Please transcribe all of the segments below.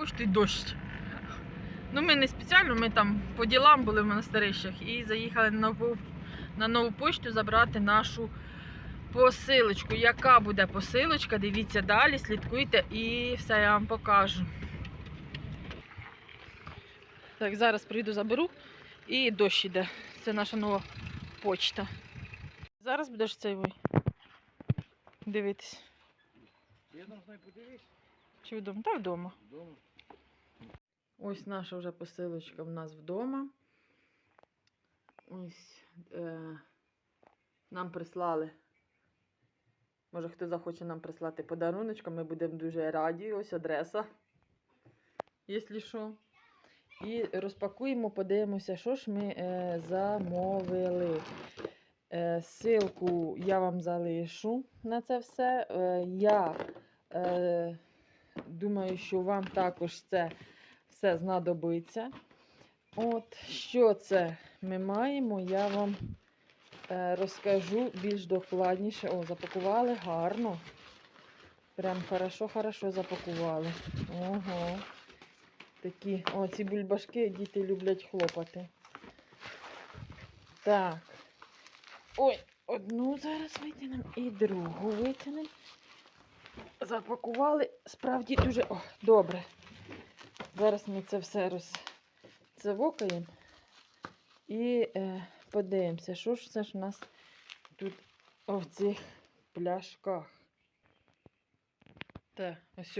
почту і дощ. Ну, ми не спеціально, ми там по ділам були в монастирищах і заїхали на нову, на нову почту забрати нашу посилочку. Яка буде посилочка? Дивіться далі, слідкуйте і все я вам покажу. Так, зараз прийду, заберу і дощ іде. Це наша нова почта. Зараз будеш цей вой. Дивитись. Я подивись. Чи вдома? Та вдома. Дома. Ось наша вже посилочка в нас вдома. Ось е, нам прислали. Може, хто захоче нам прислати подаруночка, ми будемо дуже раді. Ось адреса, якщо що. І розпакуємо, подивимося, що ж ми е, замовили. Е, Силку я вам залишу на це все. Е, я е, думаю, що вам також це все знадобиться. От, що це ми маємо, я вам е, розкажу більш докладніше. О, запакували гарно. Прям хорошо-хорошо запакували. Ого. Такі, о, ці бульбашки діти люблять хлопати. Так. Ой, одну зараз витягнемо і другу витягнемо. Запакували справді дуже о, добре. Зараз ми це все розцевокаємо і е, подивимося, що ж це ж у нас тут в цих пляшках. Так, ось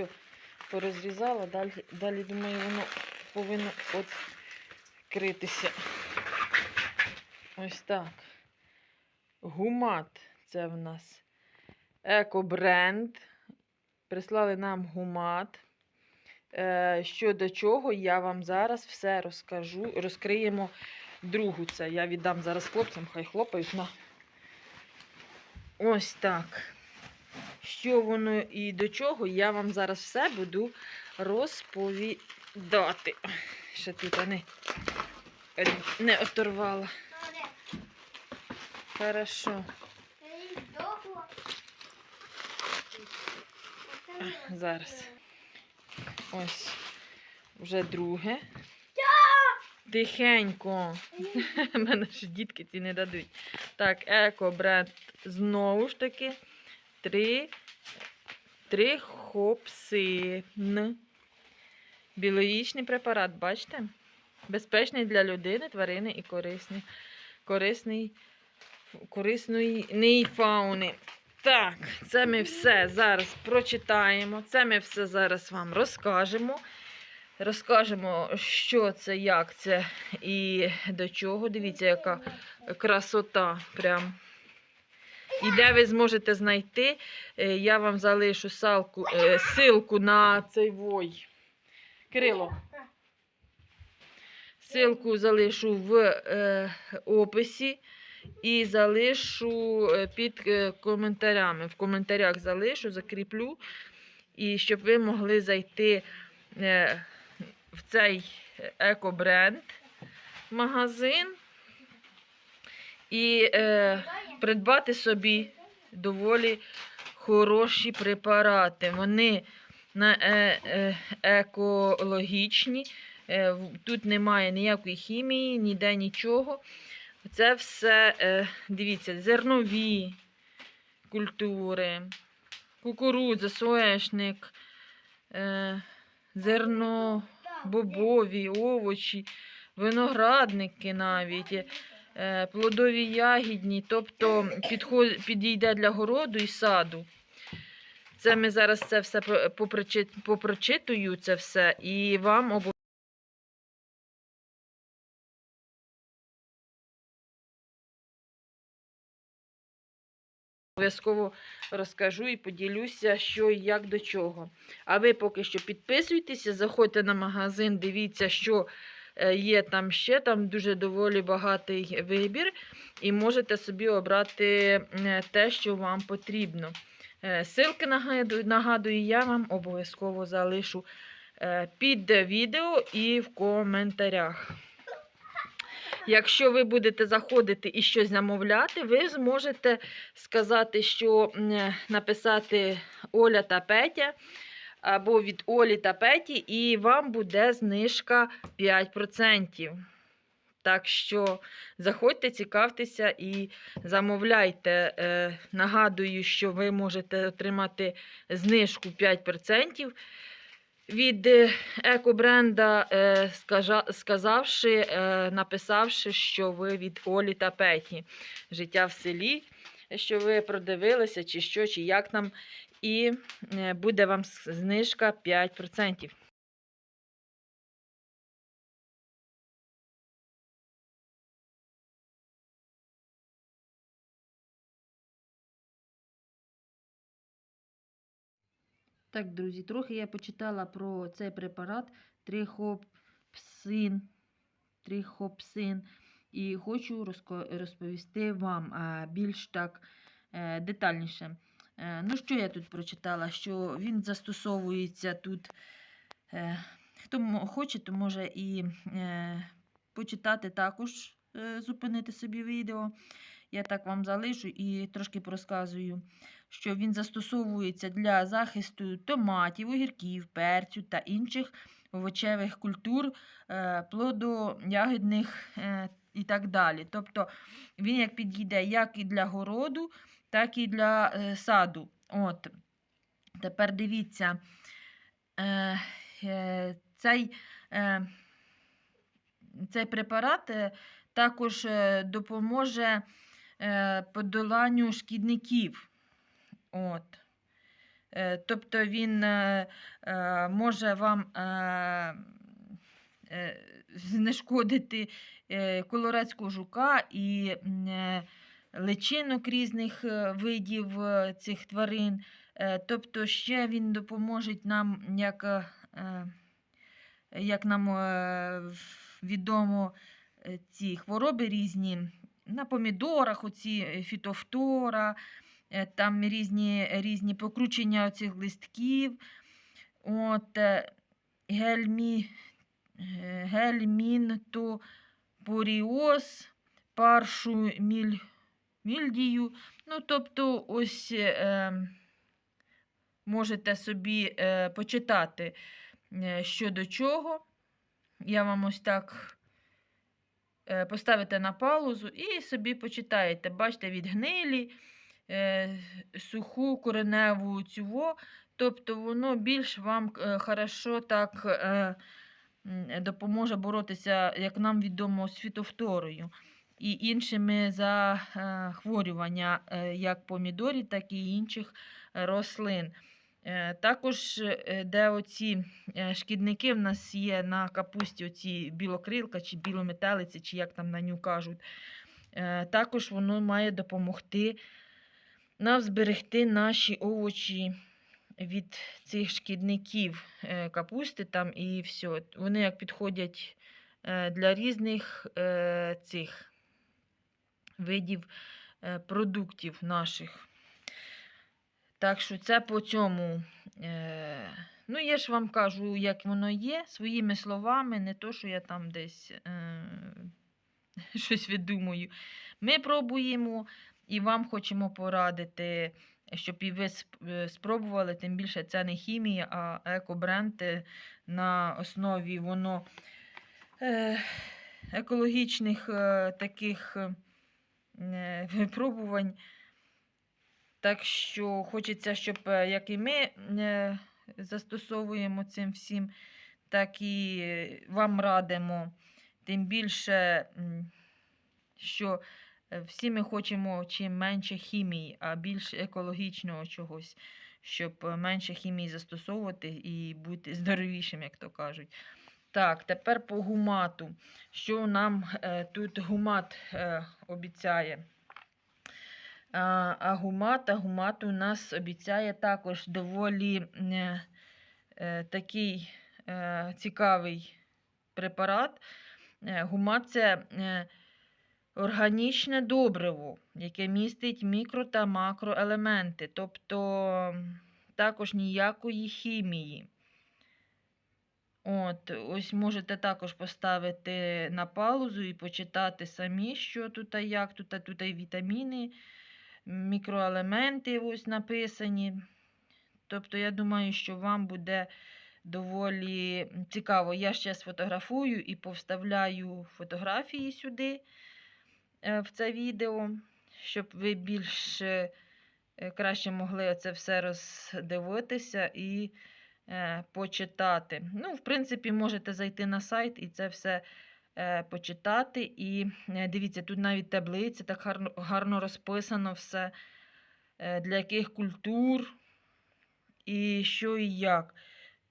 порозрізала, далі, далі думаю, воно повинно відкритися. Ось так. Гумат це в нас екобренд. Прислали нам гумат. Е, що до чого, я вам зараз все розкажу. Розкриємо другу це. Я віддам зараз хлопцям, хай хлопають на. Ось так. Що воно і до чого, я вам зараз все буду розповідати. Ще тут не, не оторвала. Хорошо. Зараз. Ось. Вже друге. Тихенько. Мене ж дітки ці не дадуть. Так, еко бренд знову ж таки. Три. Три хопсин. Біологічний препарат, бачите? Безпечний для людини, тварини і корисний. Корисний. Корисної фауни. Так, це ми все зараз прочитаємо. Це ми все зараз вам розкажемо. Розкажемо, що це, як це і до чого. Дивіться, яка красота. Прям. І де ви зможете знайти, е, я вам залишу салку, е, на цей вой. Кирило. Силку залишу в е, описі. І залишу е, під е, коментарями. В коментарях залишу, закріплю. І щоб ви могли зайти е, в цей екобренд магазин і е, придбати собі доволі хороші препарати. Вони на, е, е, екологічні. Тут немає ніякої хімії, ніде нічого. Це все, е, дивіться, зернові культури, кукурудза, соняшник, е, зерно, бобові, овочі, виноградники навіть, е, плодові ягідні, тобто підійде для городу і саду. Це ми зараз це все по- попрочитую, це все, і вам обов'язково. Обов'язково розкажу і поділюся, що і як до чого. А ви поки що підписуйтеся, заходьте на магазин, дивіться, що е, є там ще. Там дуже доволі багатий вибір, і можете собі обрати те, що вам потрібно. Е, Силки нагадую, нагадую, я вам обов'язково залишу е, під відео і в коментарях. Якщо ви будете заходити і щось замовляти, ви зможете сказати, що написати Оля та Петя або від Олі та Петі, і вам буде знижка 5%. Так що заходьте, цікавтеся і замовляйте. Е, нагадую, що ви можете отримати знижку 5% від е, екобренда, е, сказавши, е, написавши, що ви від Олі та Петі. Життя в селі, що ви продивилися, чи що, чи як там. І буде вам знижка 5%. Так, друзі, трохи я почитала про цей препарат трихопсин. трихопсин і хочу розповісти вам більш так е, детальніше. Е, Ну, що я тут прочитала? Що він застосовується тут. Е, Хто хоче, то може і почитати також, зупинити собі відео. Я так вам залишу і трошки порозказую, що він застосовується для захисту томатів, огірків, перцю та інших овочевих культур, е, плодоягідних е, і так далі. Тобто він як підійде як і для городу, так і для е, саду. От. Тепер дивіться, цей, цей препарат також допоможе подоланню шкідників. От. Е, Тобто він е, е, може вам е, е, знешкодити е, колорадського жука і е, личинок різних е, видів е, цих тварин. Е, Тобто ще він допоможе нам, як, е, е, як нам е, відомо, е, ці хвороби різні на помідорах, оці е, фітофтора, е, там різні, різні покручення оцих листків. От, е, гельмі, гельмінтопоріоз, паршу міль, мільдію. Ну, тобто, ось е, можете собі е, почитати, що до чого. Я вам ось так поставите на паузу і собі почитаєте. Бачите, від гнилі, е, суху кореневу цього. Тобто воно більш вам е, хорошо так е, допоможе боротися, як нам відомо, з фітофторою і іншими захворювання, е, як помідорів, так і інших е, рослин. Е, Також, е, де оці е, шкідники в нас є на капусті, оці білокрилка чи білометелиці, чи як там на ню кажуть, також воно має допомогти нам зберегти наші овочі від цих шкідників капусти там і все. Вони як підходять для різних цих видів продуктів наших. Так що це по цьому. Е, ну, я ж вам кажу, як воно є, своїми словами, не то, що я там десь е, щось видумую. Ми пробуємо і вам хочемо порадити, щоб і ви е, спробували, тим більше це не хімія, а екобренд на основі воно екологічних таких випробувань. Так що хочеться, щоб е, як і ми е, застосовуємо цим всім, так і е, вам радимо. Тим більше, що всі ми хочемо чим менше хімії, а більш екологічного чогось, щоб менше хімії застосовувати і бути здоровішим, як то кажуть. Так, тепер по гумату. Що нам е, тут гумат е, обіцяє? А, а гумат, у нас обіцяє також доволі е, е, такий е, цікавий препарат. Е, гумат це е, органічне добриво, яке містить мікро та макроелементи, тобто також ніякої хімії. От, ось можете також поставити на паузу і почитати самі, що тут, як тут, тут і вітаміни, мікроелементи ось написані. Тобто, я думаю, що вам буде доволі цікаво. Я ще сфотографую і повставляю фотографії сюди е, в це відео, щоб ви більш е, краще могли це все роздивитися і е, почитати. Ну, в принципі, можете зайти на сайт і це все почитати. І е, дивіться, тут навіть таблиці, так гарно, гарно розписано все, е, для яких культур і що і як.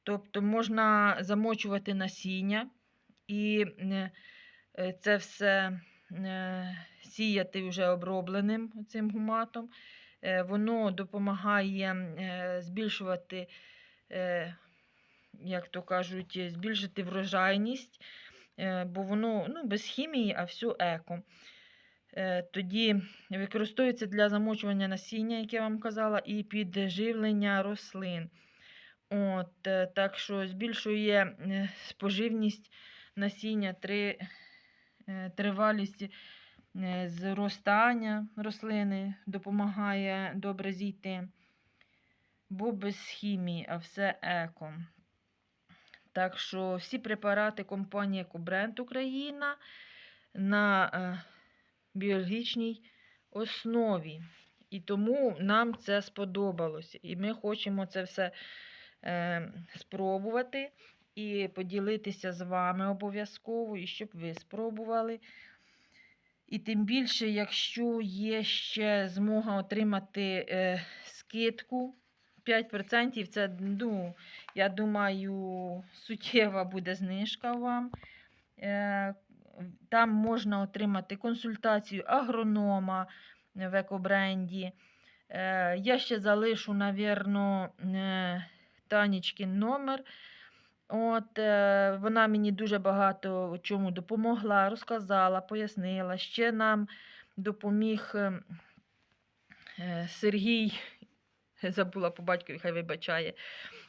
Тобто можна замочувати насіння і е, е, це все е, сіяти вже обробленим цим гуматом. Е, Воно допомагає е, збільшувати, е, як то кажуть, е, збільшити врожайність, е, бо воно ну, без хімії, а все еко. Е, Тоді використовується для замочування насіння, як я вам казала, і підживлення рослин. От, е, так що збільшує е, споживність насіння, три, е, тривалість е, зростання рослини, допомагає добре зійти, бо без хімії, а все еко. Так що всі препарати компанії Екобренд Україна на е, біологічній основі. І тому нам це сподобалося. І ми хочемо це все е, спробувати і поділитися з вами обов'язково, і щоб ви спробували. І тим більше, якщо є ще змога отримати е, скидку 5%, це, ну, я думаю, суттєва буде знижка вам. Е, там можна отримати консультацію агронома в екобренді. Е, я ще залишу, навірно, е, Танічкин номер. От, вона мені дуже багато чому допомогла, розказала, пояснила. Ще нам допоміг е, е, Сергій, забула по батькові, хай вибачає,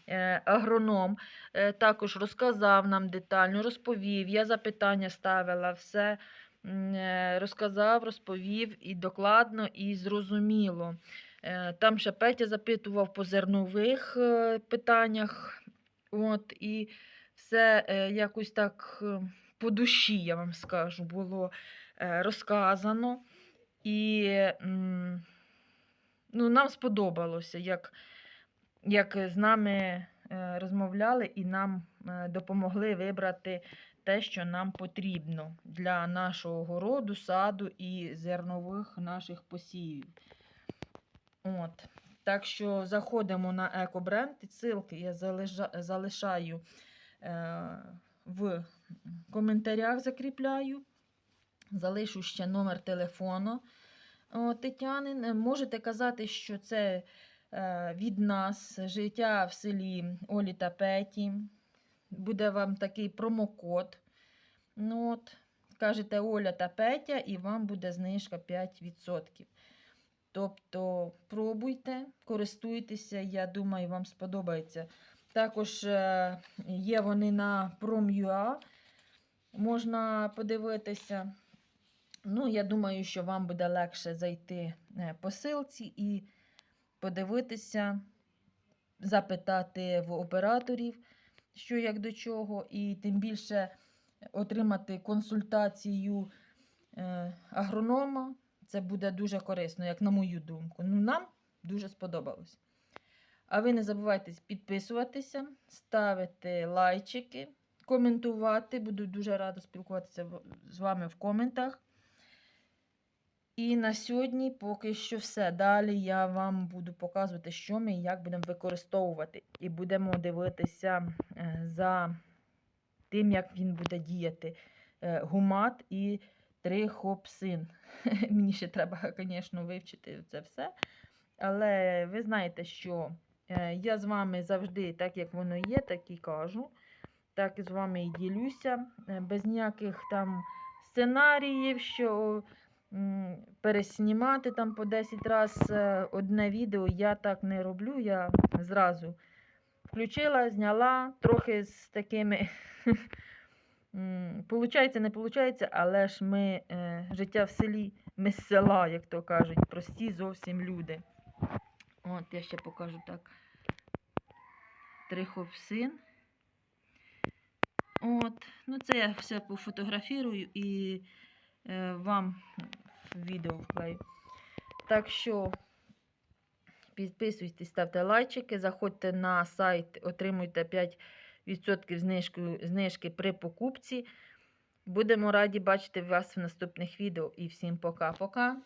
е, агроном. Е, також розказав нам детально, розповів. Я запитання ставила, все е, розказав, розповів і докладно, і зрозуміло. Там ще Петя запитував по зернових питаннях. От, і все якось так по душі, я вам скажу, було розказано. І ну, нам сподобалося, як, як з нами е, розмовляли і нам е, допомогли вибрати те, що нам потрібно для нашого городу, саду і зернових наших посівів. От. Так що заходимо на екобренд, і ссылки я залишаю е, в коментарях, закріпляю. Залишу ще номер телефону о, Тетяни. Е, Можете казати, що це е, від нас життя в селі Олі та Петі. Буде вам такий промокод. Ну, от, кажете Оля та Петя, і вам буде знижка 5%. Тобто пробуйте, користуйтеся, я думаю, вам сподобається. Також е, є вони на Prom.ua, можна подивитися. Ну, я думаю, що вам буде легше зайти е, по силці і подивитися, запитати в операторів, що як до чого, і тим більше отримати консультацію е, агронома. Це буде дуже корисно, як на мою думку. Ну, нам дуже сподобалось. А ви не забувайте підписуватися, ставити лайчики, коментувати. Буду дуже рада спілкуватися з вами в коментах. І на сьогодні поки що все. Далі я вам буду показувати, що ми і як будемо використовувати. І будемо дивитися е, за тим, як він буде діяти. Е, Гумат і трихопсин. Мені ще треба, звісно, вивчити це все. Але ви знаєте, що е, я з вами завжди, так як воно є, так і кажу. Так і з вами і ділюся. Без ніяких там сценаріїв, що переснімати там по 10 разів одне відео. Я так не роблю. Я зразу включила, зняла трохи з такими. Получається, не получається, але ж ми е, життя в селі, ми з села, як то кажуть, прості зовсім люди. От, я ще покажу так. трихопсин. От. Ну, це я все пофотографірую і е, вам відео. Так що підписуйтесь, ставте лайчики, заходьте на сайт, отримуйте 5% знижки, знижки при покупці. Будемо раді бачити вас в наступних відео. І всім пока-пока.